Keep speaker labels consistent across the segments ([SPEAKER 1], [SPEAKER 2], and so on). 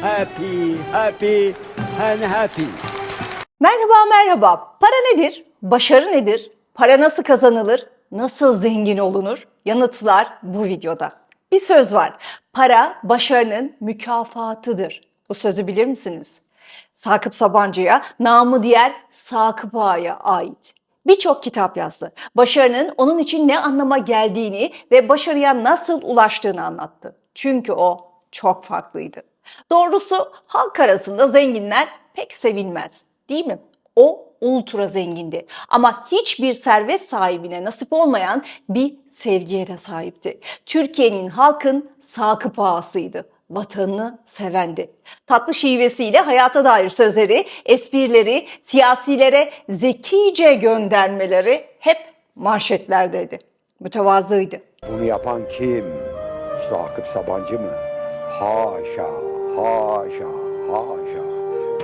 [SPEAKER 1] happy, happy and happy.
[SPEAKER 2] Merhaba merhaba. Para nedir? Başarı nedir? Para nasıl kazanılır? Nasıl zengin olunur? Yanıtlar bu videoda. Bir söz var. Para başarının mükafatıdır. Bu sözü bilir misiniz? Sakıp Sabancı'ya, namı diğer Sakıp Ağa'ya ait. Birçok kitap yazdı. Başarının onun için ne anlama geldiğini ve başarıya nasıl ulaştığını anlattı. Çünkü o çok farklıydı. Doğrusu halk arasında zenginler pek sevilmez, değil mi? O ultra zengindi ama hiçbir servet sahibine nasip olmayan bir sevgiye de sahipti. Türkiye'nin halkın sakıp ağasıydı. Vatanını sevendi. Tatlı şivesiyle hayata dair sözleri, esprileri, siyasilere zekice göndermeleri hep manşetlerdeydi. Mütevazıydı.
[SPEAKER 3] Bunu yapan kim? Sakıp Sabancı mı? Haşa, haşa, haşa.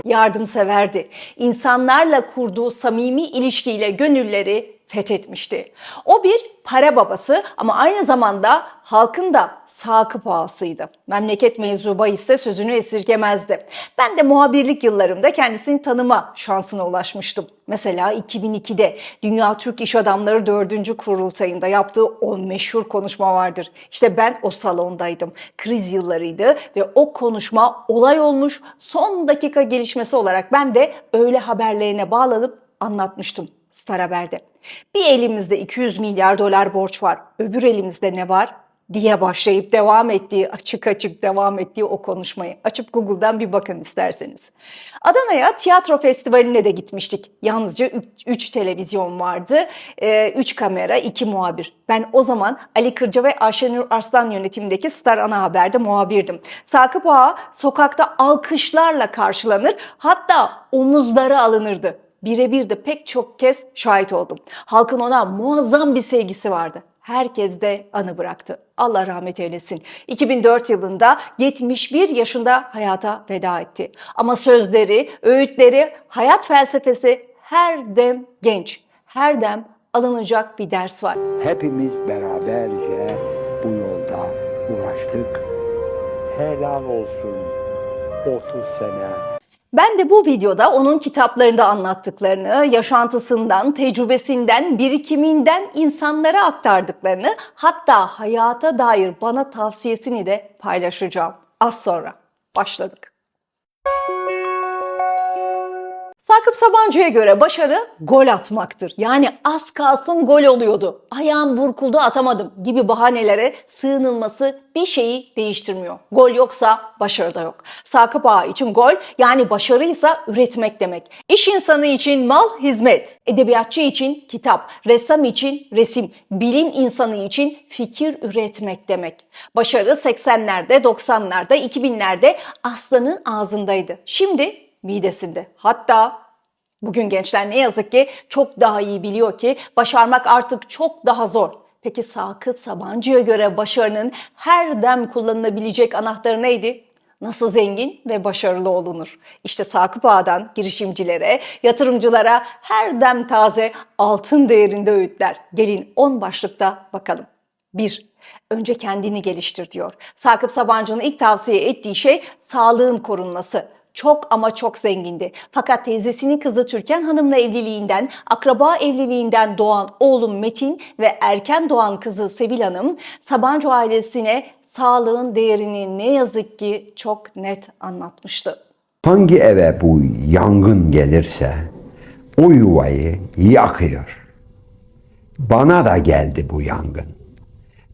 [SPEAKER 2] yardımseverdi. İnsanlarla kurduğu samimi ilişkiyle gönülleri fethetmişti. O bir para babası ama aynı zamanda halkın da sakıp ağasıydı. Memleket mevzuba ise sözünü esirgemezdi. Ben de muhabirlik yıllarımda kendisini tanıma şansına ulaşmıştım. Mesela 2002'de Dünya Türk İş Adamları 4. kurultayında yaptığı o meşhur konuşma vardır. İşte ben o salondaydım. Kriz yıllarıydı ve o konuşma olay olmuş son dakika gelişmesi olarak ben de öyle haberlerine bağlanıp anlatmıştım Star Haber'de. Bir elimizde 200 milyar dolar borç var, öbür elimizde ne var? diye başlayıp devam ettiği, açık açık devam ettiği o konuşmayı. Açıp Google'dan bir bakın isterseniz. Adana'ya tiyatro festivaline de gitmiştik. Yalnızca 3 televizyon vardı, 3 kamera, 2 muhabir. Ben o zaman Ali Kırca ve Ayşenur Arslan yönetimindeki Star Ana Haber'de muhabirdim. Sakıp Ağa sokakta alkışlarla karşılanır, hatta omuzları alınırdı birebir de pek çok kez şahit oldum. Halkın ona muazzam bir sevgisi vardı. Herkes de anı bıraktı. Allah rahmet eylesin. 2004 yılında 71 yaşında hayata veda etti. Ama sözleri, öğütleri, hayat felsefesi her dem genç, her dem alınacak bir ders var.
[SPEAKER 3] Hepimiz beraberce bu yolda uğraştık. Helal olsun 30 sene
[SPEAKER 2] Ben de bu videoda onun kitaplarında anlattıklarını, yaşantısından, tecrübesinden, birikiminden insanlara aktardıklarını, hatta hayata dair bana tavsiyesini de paylaşacağım. Az sonra başladık. Sakıp Sabancı'ya göre başarı gol atmaktır. Yani az kalsın gol oluyordu. Ayağım burkuldu atamadım gibi bahanelere sığınılması bir şeyi değiştirmiyor. Gol yoksa başarı da yok. Sakıp Ağa için gol yani başarıysa üretmek demek. İş insanı için mal hizmet, edebiyatçı için kitap, ressam için resim, bilim insanı için fikir üretmek demek. Başarı 80'lerde, 90'larda, 2000'lerde aslanın ağzındaydı. Şimdi midesinde. Hatta bugün gençler ne yazık ki çok daha iyi biliyor ki başarmak artık çok daha zor. Peki Sakıp Sabancı'ya göre başarının her dem kullanılabilecek anahtarı neydi? Nasıl zengin ve başarılı olunur? İşte Sakıp Ağa'dan girişimcilere, yatırımcılara her dem taze altın değerinde öğütler. Gelin 10 başlıkta bakalım. 1. Önce kendini geliştir diyor. Sakıp Sabancı'nın ilk tavsiye ettiği şey sağlığın korunması çok ama çok zengindi. Fakat teyzesinin kızı Türkan Hanım'la evliliğinden, akraba evliliğinden doğan oğlum Metin ve erken doğan kızı Sevil Hanım, Sabancı ailesine sağlığın değerini ne yazık ki çok net anlatmıştı.
[SPEAKER 3] Hangi eve bu yangın gelirse o yuvayı yakıyor. Bana da geldi bu yangın.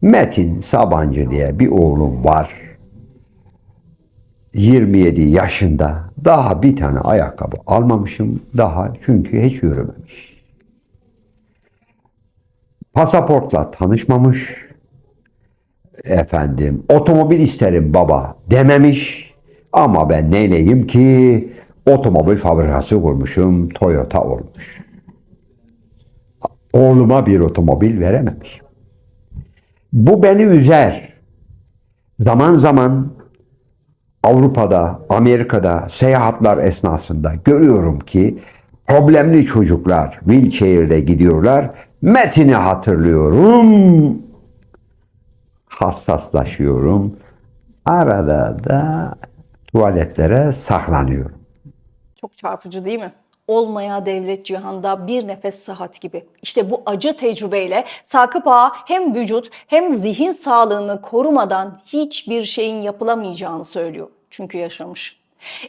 [SPEAKER 3] Metin Sabancı diye bir oğlum var. 27 yaşında daha bir tane ayakkabı almamışım daha çünkü hiç yürümemiş. Pasaportla tanışmamış. Efendim otomobil isterim baba dememiş. Ama ben neyleyim ki otomobil fabrikası kurmuşum Toyota olmuş. Oğluma bir otomobil verememiş. Bu beni üzer. Zaman zaman Avrupa'da, Amerika'da seyahatler esnasında görüyorum ki problemli çocuklar wheelchair'de gidiyorlar. Metini hatırlıyorum. Hassaslaşıyorum. Arada da tuvaletlere saklanıyorum.
[SPEAKER 2] Çok çarpıcı değil mi? Olmaya devlet cihanda bir nefes sıhhat gibi. İşte bu acı tecrübeyle Sakıp Ağa hem vücut hem zihin sağlığını korumadan hiçbir şeyin yapılamayacağını söylüyor. Çünkü yaşamış.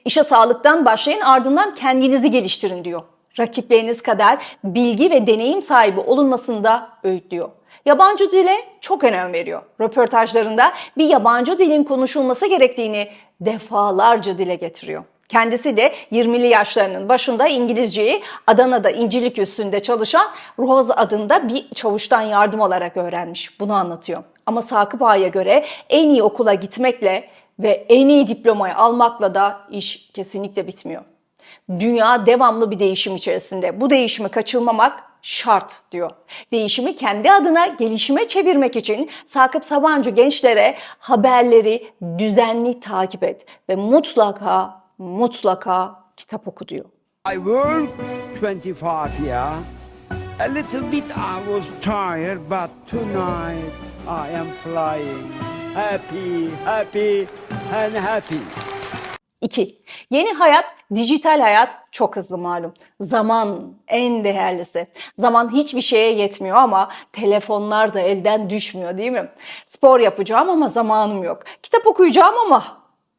[SPEAKER 2] İşe sağlıktan başlayın ardından kendinizi geliştirin diyor. Rakipleriniz kadar bilgi ve deneyim sahibi olunmasını da öğütlüyor. Yabancı dile çok önem veriyor. Röportajlarında bir yabancı dilin konuşulması gerektiğini defalarca dile getiriyor. Kendisi de 20'li yaşlarının başında İngilizceyi Adana'da İncilik üstünde çalışan Rose adında bir çavuştan yardım alarak öğrenmiş. Bunu anlatıyor. Ama Sakıp Ağa'ya göre en iyi okula gitmekle ve en iyi diplomayı almakla da iş kesinlikle bitmiyor. Dünya devamlı bir değişim içerisinde. Bu değişimi kaçırmamak şart diyor. Değişimi kendi adına gelişime çevirmek için Sakıp Sabancı gençlere haberleri düzenli takip et ve mutlaka mutlaka kitap oku diyor.
[SPEAKER 1] I worked 25 years. A little bit I was tired, but tonight I am flying. Happy, happy, and happy.
[SPEAKER 2] 2. Yeni hayat, dijital hayat çok hızlı malum. Zaman en değerlisi. Zaman hiçbir şeye yetmiyor ama telefonlar da elden düşmüyor değil mi? Spor yapacağım ama zamanım yok. Kitap okuyacağım ama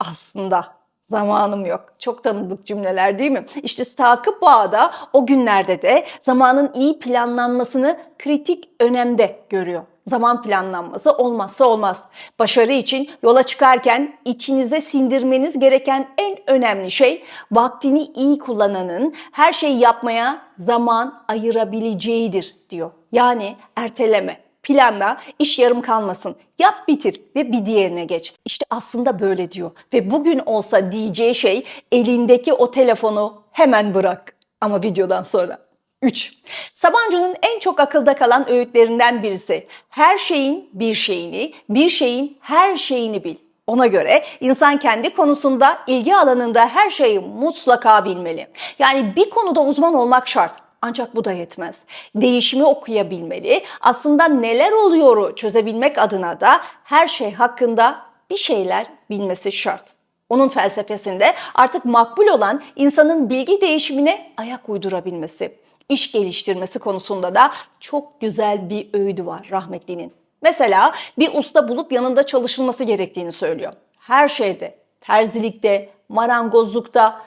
[SPEAKER 2] aslında zamanım yok. Çok tanıdık cümleler değil mi? İşte Sakıp Bağ'da o günlerde de zamanın iyi planlanmasını kritik önemde görüyor. Zaman planlanması olmazsa olmaz. Başarı için yola çıkarken içinize sindirmeniz gereken en önemli şey vaktini iyi kullananın her şeyi yapmaya zaman ayırabileceğidir diyor. Yani erteleme, planla, iş yarım kalmasın. Yap bitir ve bir diğerine geç. İşte aslında böyle diyor. Ve bugün olsa diyeceği şey elindeki o telefonu hemen bırak. Ama videodan sonra. 3. Sabancı'nın en çok akılda kalan öğütlerinden birisi. Her şeyin bir şeyini, bir şeyin her şeyini bil. Ona göre insan kendi konusunda, ilgi alanında her şeyi mutlaka bilmeli. Yani bir konuda uzman olmak şart. Ancak bu da yetmez. Değişimi okuyabilmeli. Aslında neler oluyoru çözebilmek adına da her şey hakkında bir şeyler bilmesi şart. Onun felsefesinde artık makbul olan insanın bilgi değişimine ayak uydurabilmesi, iş geliştirmesi konusunda da çok güzel bir öğüdü var rahmetlinin. Mesela bir usta bulup yanında çalışılması gerektiğini söylüyor. Her şeyde, terzilikte, marangozlukta,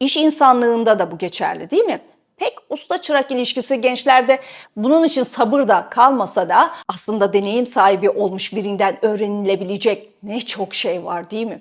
[SPEAKER 2] iş insanlığında da bu geçerli değil mi? Pek usta çırak ilişkisi gençlerde bunun için sabır da kalmasa da aslında deneyim sahibi olmuş birinden öğrenilebilecek ne çok şey var değil mi?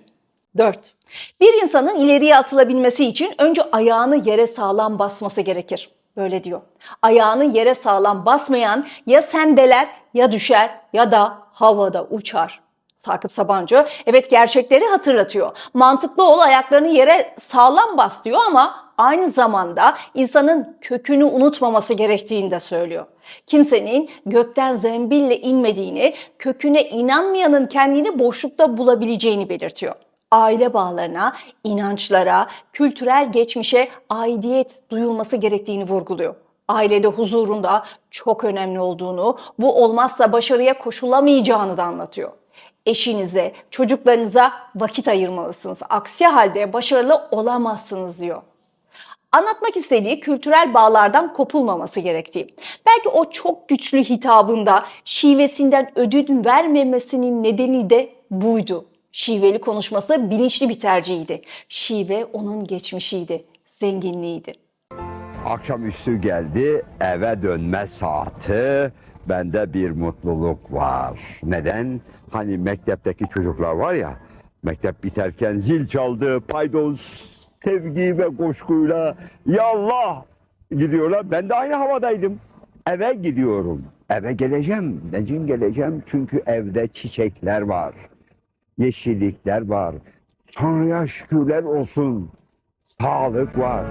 [SPEAKER 2] 4. Bir insanın ileriye atılabilmesi için önce ayağını yere sağlam basması gerekir. Böyle diyor. Ayağını yere sağlam basmayan ya sendeler ya düşer ya da havada uçar. Sakıp Sabancı evet gerçekleri hatırlatıyor. Mantıklı ol ayaklarını yere sağlam bas diyor ama aynı zamanda insanın kökünü unutmaması gerektiğini de söylüyor. Kimsenin gökten zembille inmediğini, köküne inanmayanın kendini boşlukta bulabileceğini belirtiyor aile bağlarına, inançlara, kültürel geçmişe aidiyet duyulması gerektiğini vurguluyor. Ailede huzurun da çok önemli olduğunu, bu olmazsa başarıya koşulamayacağını da anlatıyor. Eşinize, çocuklarınıza vakit ayırmalısınız. Aksi halde başarılı olamazsınız diyor anlatmak istediği kültürel bağlardan kopulmaması gerektiği. Belki o çok güçlü hitabında şivesinden ödün vermemesinin nedeni de buydu. Şiveli konuşması bilinçli bir tercihiydi. Şive onun geçmişiydi, zenginliğiydi.
[SPEAKER 3] Akşamüstü geldi, eve dönme saati. Bende bir mutluluk var. Neden? Hani mektepteki çocuklar var ya, mektep biterken zil çaldı, paydos, sevgi ve coşkuyla ya Allah gidiyorlar. Ben de aynı havadaydım. Eve gidiyorum. Eve geleceğim. Neden geleceğim? Çünkü evde çiçekler var. Yeşillikler var. Tanrı'ya şükürler olsun. Sağlık var.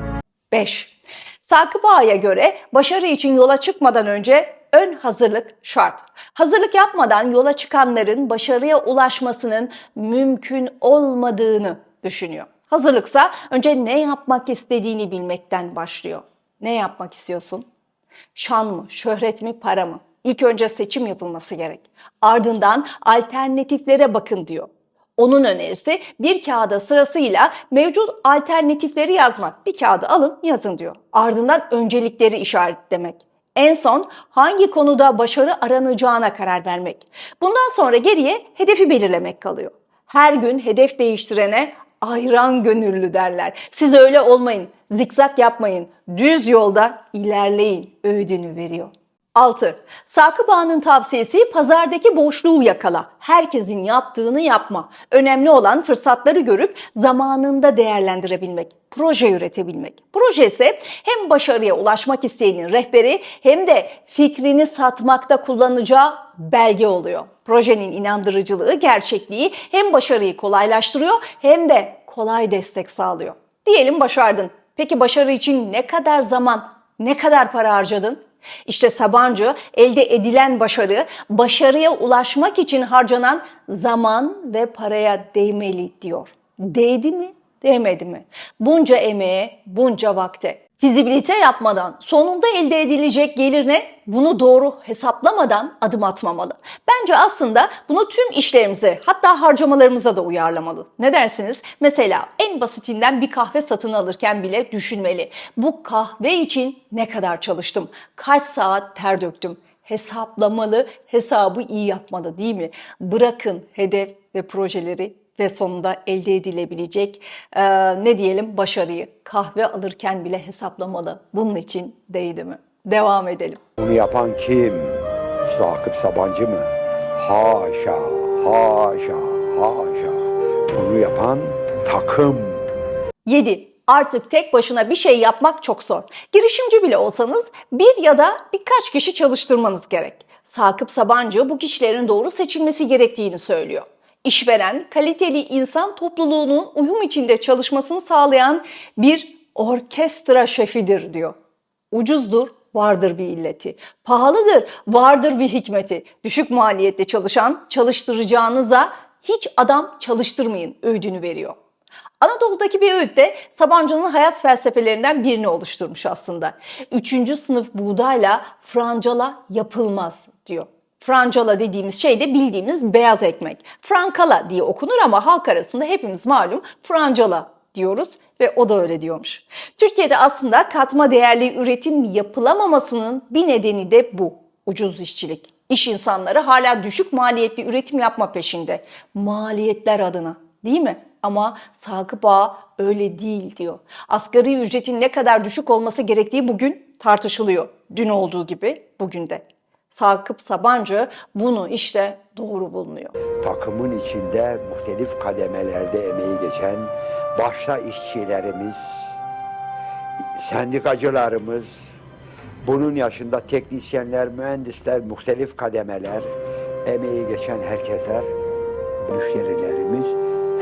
[SPEAKER 2] 5. Sakıp Ağa'ya göre başarı için yola çıkmadan önce ön hazırlık şart. Hazırlık yapmadan yola çıkanların başarıya ulaşmasının mümkün olmadığını düşünüyor. Hazırlıksa önce ne yapmak istediğini bilmekten başlıyor. Ne yapmak istiyorsun? Şan mı, şöhret mi, para mı? İlk önce seçim yapılması gerek. Ardından alternatiflere bakın diyor. Onun önerisi bir kağıda sırasıyla mevcut alternatifleri yazmak. Bir kağıda alın yazın diyor. Ardından öncelikleri işaretlemek. En son hangi konuda başarı aranacağına karar vermek. Bundan sonra geriye hedefi belirlemek kalıyor. Her gün hedef değiştirene ayran gönüllü derler. Siz öyle olmayın, zikzak yapmayın, düz yolda ilerleyin öğüdünü veriyor. 6. Sakıp Ağa'nın tavsiyesi pazardaki boşluğu yakala. Herkesin yaptığını yapma. Önemli olan fırsatları görüp zamanında değerlendirebilmek. Proje üretebilmek. Proje ise hem başarıya ulaşmak isteyenin rehberi hem de fikrini satmakta kullanacağı belge oluyor. Projenin inandırıcılığı, gerçekliği hem başarıyı kolaylaştırıyor hem de kolay destek sağlıyor. Diyelim başardın. Peki başarı için ne kadar zaman, ne kadar para harcadın? İşte Sabancı elde edilen başarı, başarıya ulaşmak için harcanan zaman ve paraya değmeli diyor. Değdi mi? Değmedi mi? Bunca emeğe, bunca vakte. Fizibilite yapmadan, sonunda elde edilecek gelirine bunu doğru hesaplamadan adım atmamalı. Bence aslında bunu tüm işlerimize hatta harcamalarımıza da uyarlamalı. Ne dersiniz? Mesela en basitinden bir kahve satın alırken bile düşünmeli. Bu kahve için ne kadar çalıştım? Kaç saat ter döktüm? Hesaplamalı, hesabı iyi yapmalı değil mi? Bırakın hedef ve projeleri ve sonunda elde edilebilecek e, ne diyelim başarıyı kahve alırken bile hesaplamalı. Bunun için değdi mi? Devam edelim.
[SPEAKER 3] Bunu yapan kim? Sakıp Sabancı mı? Haşa, haşa, haşa. Bunu yapan takım.
[SPEAKER 2] 7. Artık tek başına bir şey yapmak çok zor. Girişimci bile olsanız bir ya da birkaç kişi çalıştırmanız gerek. Sakıp Sabancı bu kişilerin doğru seçilmesi gerektiğini söylüyor. İşveren, kaliteli insan topluluğunun uyum içinde çalışmasını sağlayan bir orkestra şefidir diyor. Ucuzdur, vardır bir illeti. Pahalıdır, vardır bir hikmeti. Düşük maliyette çalışan, çalıştıracağınıza hiç adam çalıştırmayın öğüdünü veriyor. Anadolu'daki bir öğüt de Sabancı'nın hayat felsefelerinden birini oluşturmuş aslında. Üçüncü sınıf buğdayla francala yapılmaz diyor. Francala dediğimiz şey de bildiğimiz beyaz ekmek. Frankala diye okunur ama halk arasında hepimiz malum francala diyoruz ve o da öyle diyormuş. Türkiye'de aslında katma değerli üretim yapılamamasının bir nedeni de bu. Ucuz işçilik. İş insanları hala düşük maliyetli üretim yapma peşinde. Maliyetler adına değil mi? Ama Sakıp Ağa öyle değil diyor. Asgari ücretin ne kadar düşük olması gerektiği bugün tartışılıyor. Dün olduğu gibi bugün de. Sakıp Sabancı bunu işte doğru bulmuyor.
[SPEAKER 3] Takımın içinde muhtelif kademelerde emeği geçen başta işçilerimiz, sendikacılarımız, bunun yaşında teknisyenler, mühendisler, muhtelif kademeler, emeği geçen herkesler, müşterilerimiz,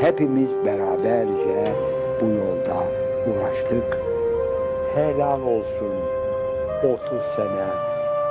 [SPEAKER 3] hepimiz beraberce bu yolda uğraştık. Helal olsun 30 sene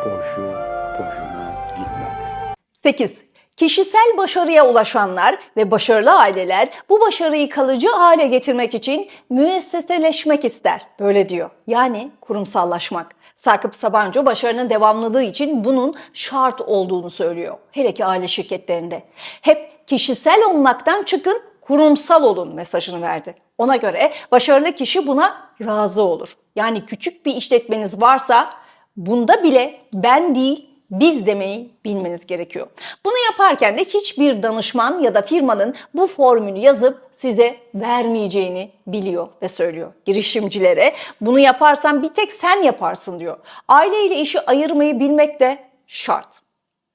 [SPEAKER 3] boşu boşuna gitmedi.
[SPEAKER 2] 8. Kişisel başarıya ulaşanlar ve başarılı aileler bu başarıyı kalıcı hale getirmek için müesseseleşmek ister. Böyle diyor. Yani kurumsallaşmak. Sakıp Sabancı başarının devamlılığı için bunun şart olduğunu söylüyor. Hele ki aile şirketlerinde. Hep kişisel olmaktan çıkın, kurumsal olun mesajını verdi. Ona göre başarılı kişi buna razı olur. Yani küçük bir işletmeniz varsa bunda bile ben değil biz demeyi bilmeniz gerekiyor. Bunu yaparken de hiçbir danışman ya da firmanın bu formülü yazıp size vermeyeceğini biliyor ve söylüyor. Girişimcilere bunu yaparsan bir tek sen yaparsın diyor. Aile ile işi ayırmayı bilmek de şart.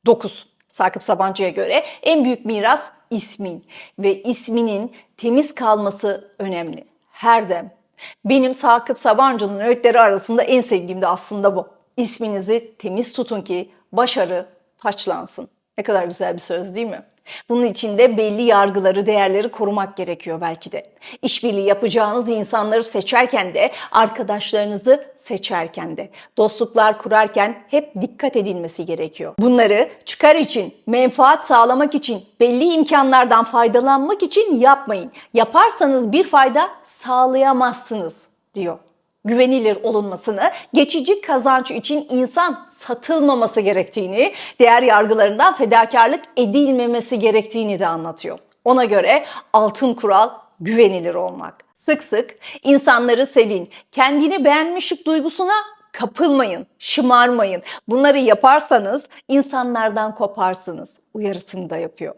[SPEAKER 2] 9. Sakıp Sabancı'ya göre en büyük miras ismin ve isminin temiz kalması önemli. Her dem. Benim Sakıp Sabancı'nın öğütleri arasında en sevdiğim de aslında bu. İsminizi temiz tutun ki başarı taçlansın. Ne kadar güzel bir söz değil mi? Bunun için de belli yargıları, değerleri korumak gerekiyor belki de. İşbirliği yapacağınız insanları seçerken de, arkadaşlarınızı seçerken de, dostluklar kurarken hep dikkat edilmesi gerekiyor. Bunları çıkar için, menfaat sağlamak için, belli imkanlardan faydalanmak için yapmayın. Yaparsanız bir fayda sağlayamazsınız diyor güvenilir olunmasını, geçici kazanç için insan satılmaması gerektiğini, değer yargılarından fedakarlık edilmemesi gerektiğini de anlatıyor. Ona göre altın kural güvenilir olmak. Sık sık insanları sevin. Kendini beğenmişlik duygusuna kapılmayın, şımarmayın. Bunları yaparsanız insanlardan koparsınız. Uyarısını da yapıyor.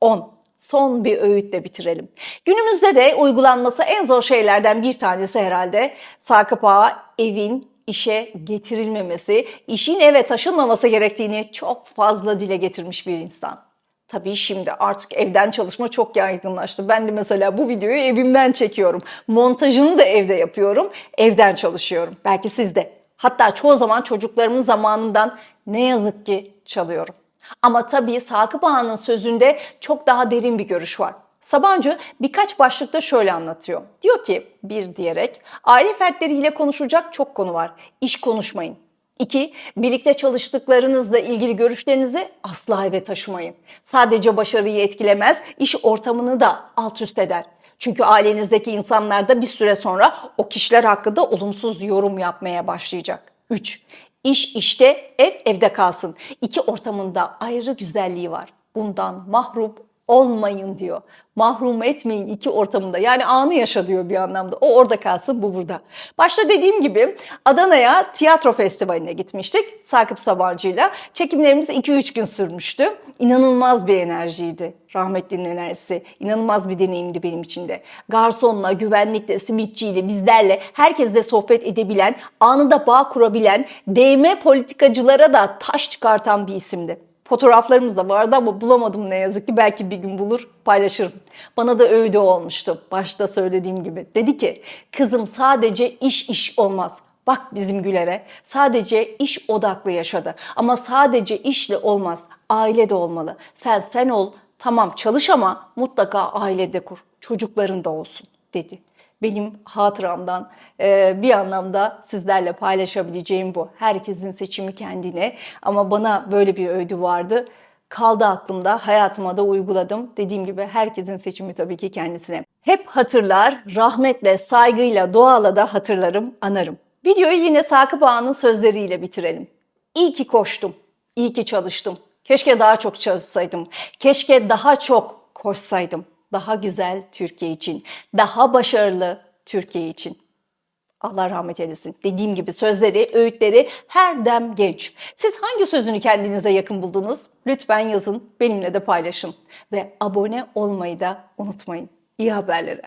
[SPEAKER 2] 10. Son bir öğütle bitirelim. Günümüzde de uygulanması en zor şeylerden bir tanesi herhalde sağ kapağı evin işe getirilmemesi, işin eve taşınmaması gerektiğini çok fazla dile getirmiş bir insan. Tabii şimdi artık evden çalışma çok yaygınlaştı. Ben de mesela bu videoyu evimden çekiyorum. Montajını da evde yapıyorum. Evden çalışıyorum. Belki siz de. Hatta çoğu zaman çocuklarımın zamanından ne yazık ki çalıyorum. Ama tabii Sakıp Ağa'nın sözünde çok daha derin bir görüş var. Sabancı birkaç başlıkta şöyle anlatıyor. Diyor ki bir diyerek aile fertleriyle konuşacak çok konu var. İş konuşmayın. İki, birlikte çalıştıklarınızla ilgili görüşlerinizi asla eve taşımayın. Sadece başarıyı etkilemez, iş ortamını da alt üst eder. Çünkü ailenizdeki insanlar da bir süre sonra o kişiler hakkında olumsuz yorum yapmaya başlayacak. 3. İş işte, ev evde kalsın. İki ortamında ayrı güzelliği var. Bundan mahrum olmayın diyor. Mahrum etmeyin iki ortamında. Yani anı yaşa diyor bir anlamda. O orada kalsın, bu burada. Başta dediğim gibi Adana'ya tiyatro festivaline gitmiştik Sakıp Sabancı'yla. Çekimlerimiz 2-3 gün sürmüştü. İnanılmaz bir enerjiydi. Rahmetlinin enerjisi. İnanılmaz bir deneyimdi benim için de. Garsonla, güvenlikle, simitçiyle, bizlerle, herkesle sohbet edebilen, anında bağ kurabilen, değme politikacılara da taş çıkartan bir isimdi. Fotoğraflarımız da vardı ama bulamadım ne yazık ki. Belki bir gün bulur paylaşırım. Bana da öyle olmuştu. Başta söylediğim gibi. Dedi ki kızım sadece iş iş olmaz. Bak bizim Güler'e sadece iş odaklı yaşadı. Ama sadece işle olmaz. Aile de olmalı. Sen sen ol. Tamam çalış ama mutlaka ailede kur. Çocukların da olsun dedi benim hatıramdan e, bir anlamda sizlerle paylaşabileceğim bu. Herkesin seçimi kendine ama bana böyle bir öğüdü vardı. Kaldı aklımda, hayatıma da uyguladım. Dediğim gibi herkesin seçimi tabii ki kendisine. Hep hatırlar, rahmetle, saygıyla, duayla da hatırlarım, anarım. Videoyu yine Sakıp Ağa'nın sözleriyle bitirelim. İyi ki koştum, iyi ki çalıştım. Keşke daha çok çalışsaydım. Keşke daha çok koşsaydım daha güzel Türkiye için, daha başarılı Türkiye için. Allah rahmet eylesin. Dediğim gibi sözleri, öğütleri her dem genç. Siz hangi sözünü kendinize yakın buldunuz? Lütfen yazın, benimle de paylaşın. Ve abone olmayı da unutmayın. İyi haberlere.